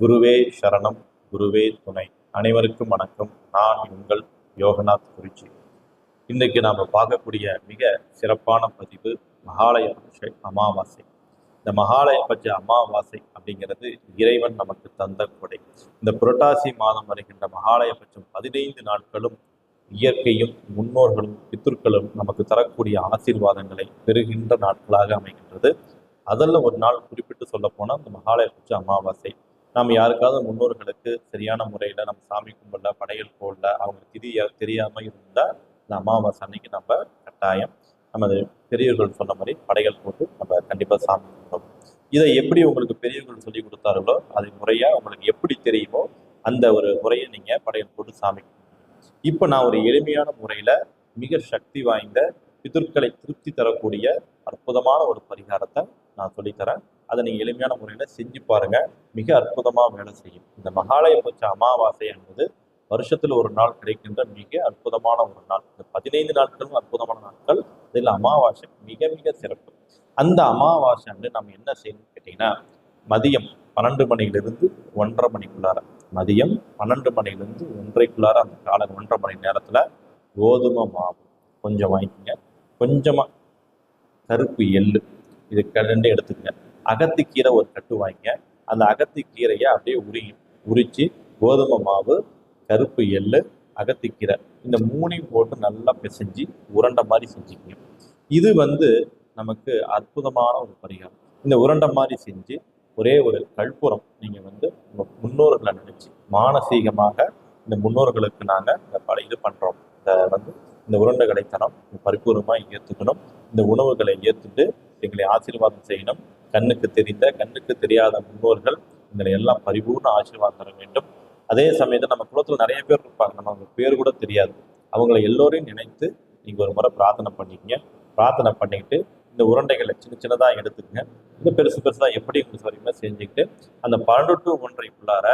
குருவே சரணம் குருவே துணை. அனைவருக்கும் வணக்கம். நான் உங்கள் யோகநாத் குறிச்சி. இன்றைக்கு நாம் பார்க்கக்கூடிய மிக சிறப்பான பதிவு மகாலய பட்ச அமாவாசை. இந்த மகாலய பட்ச அமாவாசை அப்படிங்கிறது இறைவன் நமக்கு தந்த கொடை. இந்த புரட்டாசி மாதம் வருகின்ற மகாலய பட்சம் பதினைந்து நாட்களும் இயற்கையும் முன்னோர்களும் பித்தர்களும் நமக்கு தரக்கூடிய ஆசீர்வாதங்களை பெறுகின்ற நாட்களாக அமைகின்றது. அதில் ஒரு நாள் குறிப்பிட்டு சொல்ல போனால் இந்த மகாலய பட்ச அமாவாசை. நாம் யாருக்காவது முன்னோர்களுக்கு சரியான முறையில் நம்ம சாமி கும்பிடல படையல் போடல அவங்க திதி தெரியாமல் இருந்தால் இந்த அமாவாசை அன்னைக்கு நம்ம கட்டாயம் நமது பெரியவர்கள் சொன்ன மாதிரி படைகள் போட்டு நம்ம கண்டிப்பாக சாமி கும்பிடுவோம் இதை எப்படி உங்களுக்கு பெரியவர்கள் சொல்லி கொடுத்தார்களோ அது முறையாக உங்களுக்கு எப்படி தெரியுமோ அந்த ஒரு முறையை நீங்கள் படையல் போட்டு சாமி இப்போ நான் ஒரு எளிமையான முறையில் மிக சக்தி வாய்ந்த பிதற்களை திருப்தி தரக்கூடிய அற்புதமான ஒரு பரிகாரத்தை நான் சொல்லித்தரேன் அதை நீங்கள் எளிமையான முறையில் செஞ்சு பாருங்கள் மிக அற்புதமாக வேலை செய்யும். இந்த மகாலய பட்ச அமாவாசை என்பது வருஷத்தில் ஒரு நாள் கிடைக்கின்ற மிக அற்புதமான ஒரு நாள். இந்த பதினைந்து நாட்களும் அற்புதமான நாட்கள். இதில் அமாவாசை மிக மிக சிறப்பு. அந்த அமாவாசை அன்று நம்ம என்ன செய்யணும்னு கேட்டிங்கன்னா மதியம் பன்னெண்டு மணியிலிருந்து ஒன்றரை மணிக்குள்ளார மதியம் பன்னெண்டு மணிலிருந்து ஒன்றைக்குள்ளார அந்த கால ஒன்றரை மணி நேரத்தில் கோதுமை மாவு கொஞ்சம் வாங்கிக்கோங்க. கொஞ்சமாக கருப்பு எள்ளு இது ரெண்டு எடுத்துக்கங்க. அகத்திக்கீரை ஒரு கட்டு வாங்கிங்க. அந்த அகத்திக்கீரையை அப்படியே உரி உரித்து கோதுமை மாவு கருப்பு எள்ளு அகத்திக்கீரை இந்த மூணையும் போட்டு நல்லா பிசைஞ்சு உருண்டை மாதிரி செஞ்சுக்கங்க. இது வந்து நமக்கு அற்புதமான ஒரு பரிகாரம். இந்த உருண்டை மாதிரி செஞ்சு ஒரே ஒரு கற்பூரம் நீங்கள் வந்து உங்கள் முன்னோர்களை நினச்சி மானசீகமாக இந்த முன்னோர்களுக்கு நாங்கள் இந்த பல இது பண்ணுறோம் இந்த வந்து இந்த உருண்டைகளை தரோம் பரிபூர்ணமாக ஏற்றுக்கணும் இந்த உணவுகளை ஏற்றுட்டு எங்களை ஆசீர்வாதம் செய்யணும். கண்ணுக்கு தெரிந்த கண்ணுக்கு தெரியாத முன்னோர்கள் எங்களை எல்லாம் பரிபூர்ண ஆசீர்வாதம் தர வேண்டும். அதே சமயத்தில் நம்ம குளத்தில் நிறைய பேர் இருப்பாங்க. நம்ம அவங்க பேர் கூட தெரியாது. அவங்கள எல்லோரையும் நினைத்து நீங்கள் ஒரு முறை பிரார்த்தனை பண்ணிக்கங்க. பிரார்த்தனை பண்ணிக்கிட்டு இந்த உருண்டைகளை சின்ன சின்னதாக எடுத்துக்கங்க. இந்த பெருசு பெருசாக எப்படி உங்களுக்கு செஞ்சுக்கிட்டு அந்த பன்னெண்டு டு ஒன்றைக்குள்ளார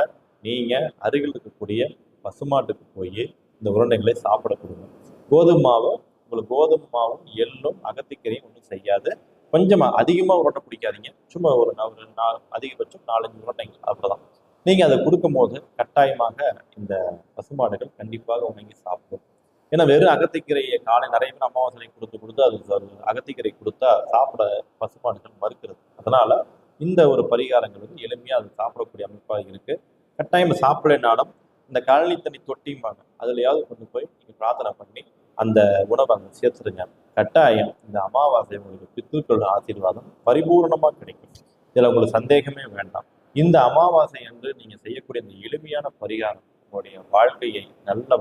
நீங்கள் அருகில் இருக்கக்கூடிய பசுமாட்டுக்கு போய் இந்த உருண்டைகளை சாப்பிட கொடுங்க. கோதுமை மாவு உங்களுக்கு கோதுமை மாவும் எள்ளும் அகத்திக்கரையும் ஒன்றும் செய்யாது. கொஞ்சமாக அதிகமாக உருண்டை பிடிக்காதீங்க சும்மா ஒரு ஒரு நாலு அதிகபட்சம் நாலஞ்சு உருண்டைகள் அவ்வளோதான் நீங்கள் அதை கொடுக்கும் போது கட்டாயமாக இந்த பசுமாடுகள் கண்டிப்பாக உணங்கி சாப்பிடும். ஏன்னா வெறும் அகத்திக்கீரையை காலை நிறைய பேர் அமாவாசை கொடுத்து கொடுத்து அது அகத்திக்கரை அகத்திக்கீரை கொடுத்தா சாப்பிட பசுமாடுகள் மறுக்கிறது. அதனால இந்த ஒரு பரிகாரங்கள் வந்து எளிமையாக அது சாப்பிடக்கூடிய அமைப்பாக இருக்கு. கட்டாயம் சாப்பிடனாலும் இந்த காலனி தண்ணி தொட்டியும்பாங்க அதுலயாவது கொண்டு போய் நீங்கள் பிரார்த்தனை பண்ணி அந்த உணவை அங்கே சேர்த்துருங்க. கட்டாயம் இந்த அமாவாசை உங்களுக்கு பித்ருக்களோட ஆசீர்வாதம் பரிபூர்ணமாக கிடைக்கும். இதில் உங்களுக்கு சந்தேகமே வேண்டாம். இந்த அமாவாசை என்று நீங்கள் செய்யக்கூடிய இந்த எளிமையான பரிகாரம் உங்களுடைய வாழ்க்கையை நல்ல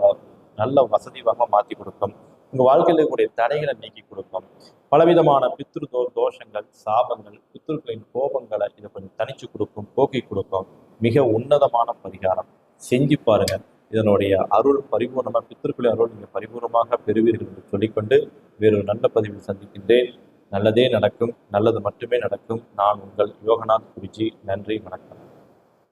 நல்ல வசதியாக மாற்றி கொடுக்கும். உங்கள் வாழ்க்கையில் இருக்கக்கூடிய தடைகளை நீக்கி கொடுக்கும். பலவிதமான பித்ரு தோ தோஷங்கள் சாபங்கள் பித்ருக்களின் கோபங்களை இதை கொஞ்சம் தனிச்சு கொடுக்கும் போக்கி கொடுக்கும். மிக உன்னதமான பரிகாரம். செஞ்சு பாருங்கள் இதனுடைய அருள் பரிபூர்ணமாக பித்திருக்குள்ள அருள் நீங்கள் பரிபூர்ணமாக பெறுவீர்கள் என்று சொல்லிக்கொண்டு வேறொரு நல்ல பதிவில் சந்திக்கின்றேன். நல்லதே நடக்கும் நல்லது மட்டுமே நடக்கும். நான் உங்கள் யோகநாத் குருஜி. நன்றி வணக்கம்.